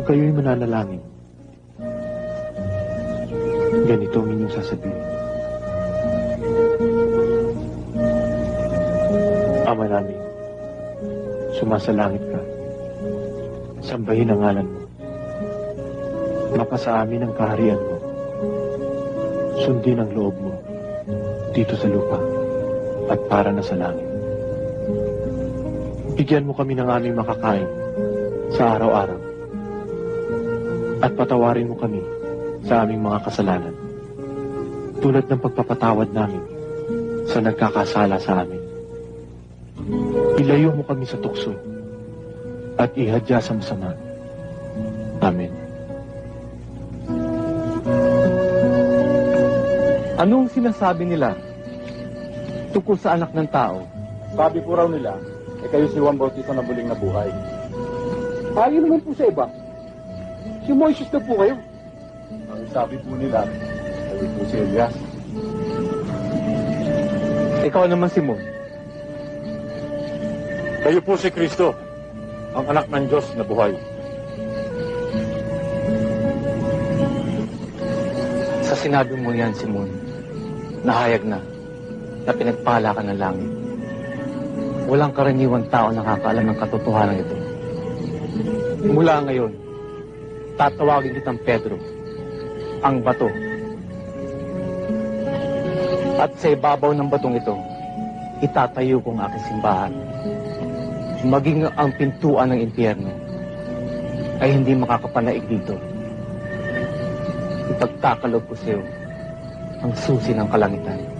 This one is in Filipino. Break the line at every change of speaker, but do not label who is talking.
kayo'y mananalangin, ganito ang inyong sasabihin. Ama namin, sumasalangit ka. Sambahin ang ngalan mo. Mapasa amin ang kaharian mo. Sundin ang loob mo dito sa lupa at para na sa langit. Bigyan mo kami ng aming makakain sa araw-araw. At patawarin mo kami sa aming mga kasalanan. Tulad ng pagpapatawad namin sa nagkakasala sa amin. Ilayo mo kami sa tukso at ihadya sa masama. Amen.
Anong sinasabi nila tungkol sa anak ng tao?
Sabi po raw nila, eh kayo si Juan Bautista na buling na buhay.
Ayaw naman po sa iba. Si Moises na po kayo.
Ang sabi po nila, kayo po si Elias.
Ikaw naman, Simon.
Kayo po si Kristo, ang anak ng Diyos na buhay.
Sa sinabi mo yan, Simon, nahayag na na pinagpala ka ng langit. Walang karaniwang tao nakakaalam ng katotohanan ito. Mula ngayon, tatawagin kitang Pedro, ang bato. At sa ibabaw ng batong ito, itatayo ko ang aking simbahan. Maging ang pintuan ng impyerno ay hindi makakapanaig dito ipagkakalob ko sa iyo ang susi ng kalangitan.